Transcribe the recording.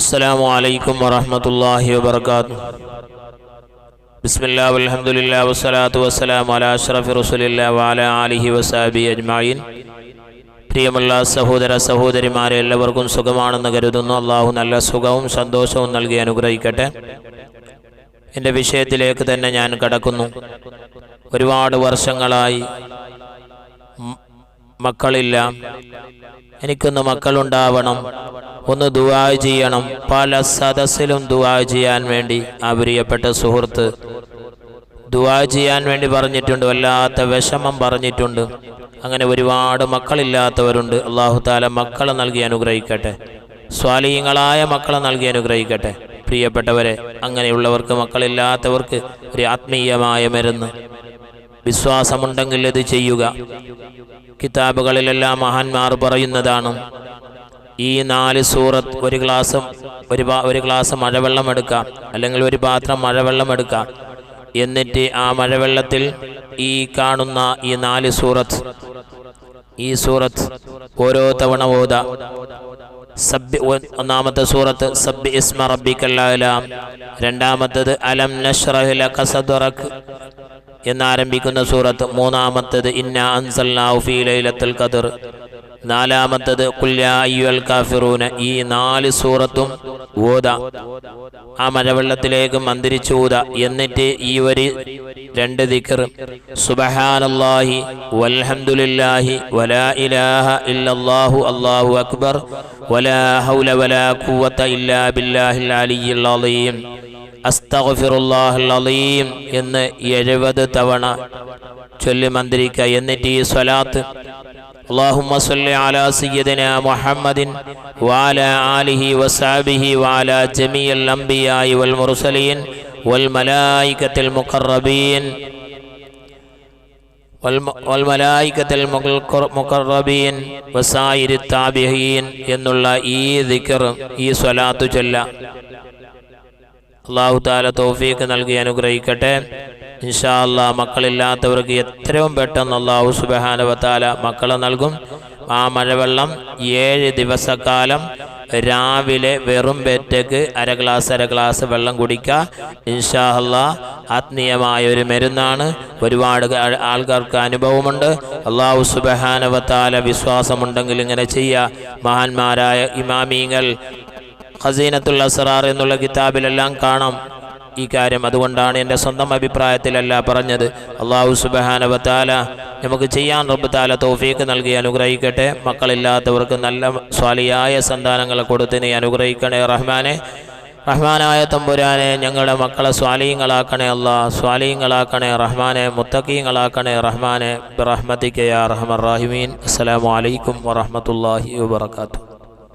السلام عليكم ورحمة الله وبركاته بسم الله والحمد لله والصلاة والسلام على أشرف رسول الله وعلى آله وصحبه أجمعين പ്രിയമുള്ള സഹോദര സഹോദരിമാരെ എല്ലാവർക്കും സുഖമാണെന്ന് കരുതുന്നു അള്ളാഹു നല്ല സുഖവും സന്തോഷവും നൽകി അനുഗ്രഹിക്കട്ടെ എൻ്റെ വിഷയത്തിലേക്ക് തന്നെ ഞാൻ കടക്കുന്നു ഒരുപാട് വർഷങ്ങളായി മ- മക്കളില്ല എനിക്കൊന്ന് മക്കളുണ്ടാവണം. ഒന്ന് ദുവാ ചെയ്യണം. പല സദസ്സിലും ദുവാ ചെയ്യാൻ വേണ്ടി. ആ പ്രിയപ്പെട്ട സുഹൃത്ത് ദുവാ ചെയ്യാൻ വേണ്ടി പറഞ്ഞിട്ടുണ്ട്. വല്ലാത്ത വിഷമം പറഞ്ഞിട്ടുണ്ട്. അങ്ങനെ ഒരുപാട് മക്കളില്ലാത്തവരുണ്ട്. അള്ളാഹു താല മക്കളെ നൽകി അനുഗ്രഹിക്കട്ടെ. സ്വാലീയങ്ങളായ മക്കളെ നൽകി അനുഗ്രഹിക്കട്ടെ. പ്രിയപ്പെട്ടവരെ അങ്ങനെയുള്ളവർക്ക് മക്കളില്ലാത്തവർക്ക് ഒരു ആത്മീയമായ മരുന്ന്. വിശ്വാസമുണ്ടെങ്കിൽ ഇത് ചെയ്യുക. കിതാബുകളിലെല്ലാം മഹാന്മാർ പറയുന്നതാണ് ഈ നാല് സൂറത്ത് ഒരു ഗ്ലാസ് ഒരു ഒരു ഗ്ലാസ് മഴവെള്ളം എടുക്കാം അല്ലെങ്കിൽ ഒരു പാത്രം മഴവെള്ളം എടുക്കാം. എന്നിട്ട് ആ മഴവെള്ളത്തിൽ ഈ കാണുന്ന ഈ നാല് സൂറത്ത് ഈ സൂറത്ത് ഓരോ തവണ ഓത. സബ്ബി ഒ- ഒന്നാമത്തെ സൂറത്ത് സബ് ഇസ്മ റബ്ബിക്കല്ലാം രണ്ടാമത്തത് അലം നഷ്റഹ് ലക സദ്റക്. എന്നാരംഭിക്കുന്ന സൂറത്ത് മൂന്നാമത്തത് ഇന്ന അൻസൽനാഹു ഫീ ലൈലത്തുൽ ഖദർ. നാലാമത്തത് കുല്യാ അയ്യുൽ കാഫിറൂന. ഈ നാല് സൂറത്തും ഓത ആ മഴവെള്ളത്തിലേക്ക് മന്ദിരിച്ചൂത എന്നിട്ട് ഈ ഒരു രണ്ട് ദിക്കർ സുബഹാനല്ലാഹി വൽഹംദുലില്ലാഹി വലാ ഇലാഹ ഇല്ലല്ലാഹു അല്ലാഹു അക്ബർ വലാ ഹൗല വലാ ഖുവത ഇല്ലാ ബില്ലാഹിൽ അലിയ്യിൽ അലീം. അസ്തഫിറുല്ലാഹുലീം എന്ന് എഴുപത് തവണ ചൊല്ലി മന്ത്രിക്കുക എന്നിട്ട് ഈ സ്വലാത്ത് സല്ലി അല സയ്യദിന മുഹമ്മദിൻ വാല ആലിഹി വസാബിഹി വാല ജമിയൽ അംബിയായി വൽ മുർസലീൻ വൽ മലായിക്കത്തിൽ മുഖറബീൻ വൽമലായിക്കത്തിൽ മുഖറബീൻ വസായിരി താബിഹീൻ എന്നുള്ള ഈ ദിക്കർ ഈ സ്വലാത്തു ചൊല്ല. അള്ളാഹു താല തോഫീക്ക് നൽകി അനുഗ്രഹിക്കട്ടെ. ഇൻഷാ അല്ലാ മക്കളില്ലാത്തവർക്ക് എത്രയും പെട്ടെന്ന് അള്ളാഹു സുബഹാനവത്താല മക്കളെ നൽകും. ആ മഴവെള്ളം ഏഴ് ദിവസക്കാലം രാവിലെ വെറും പേറ്റക്ക് അര ഗ്ലാസ് അര ഗ്ലാസ് വെള്ളം കുടിക്കുക. ഇൻഷാ അല്ലാ ആത്മീയമായ ഒരു മരുന്നാണ്. ഒരുപാട് ആൾക്കാർക്ക് അനുഭവമുണ്ട്. അള്ളാഹു സുബഹാനവത്താല വിശ്വാസമുണ്ടെങ്കിൽ ഇങ്ങനെ ചെയ്യുക. മഹാന്മാരായ ഇമാമീങ്ങൾ ഖസീനത്തുൽ അസ്റാർ എന്നുള്ള കിതാബിലെല്ലാം കാണാം ഈ കാര്യം. അതുകൊണ്ടാണ് എന്റെ സ്വന്തം അഭിപ്രായത്തിലല്ല പറഞ്ഞത്. അള്ളാഹു സുബഹാനവത്താല നമുക്ക് ചെയ്യാൻ റബ്ബ് താല തോഫീക്ക് നൽകി അനുഗ്രഹിക്കട്ടെ. മക്കളില്ലാത്തവർക്ക് നല്ല സ്വാലിയായ സന്താനങ്ങളെ കൊടുത്ത് നീ അനുഗ്രഹിക്കണേ റഹ്മാനെ. റഹ്മാനായ തമ്പുരാനെ ഞങ്ങളുടെ മക്കളെ സ്വാലീങ്ങളാക്കണേ അല്ലാ സ്വാലീങ്ങളാക്കണേ റഹ്മാനെ. മുത്തക്കീങ്ങളാക്കണേ റഹ്മാനെ. റഹ്മത്തിക്കയാ റഹ്മർ റാഹിമീൻ. അസ്സലാമു അലൈക്കും വാത്തു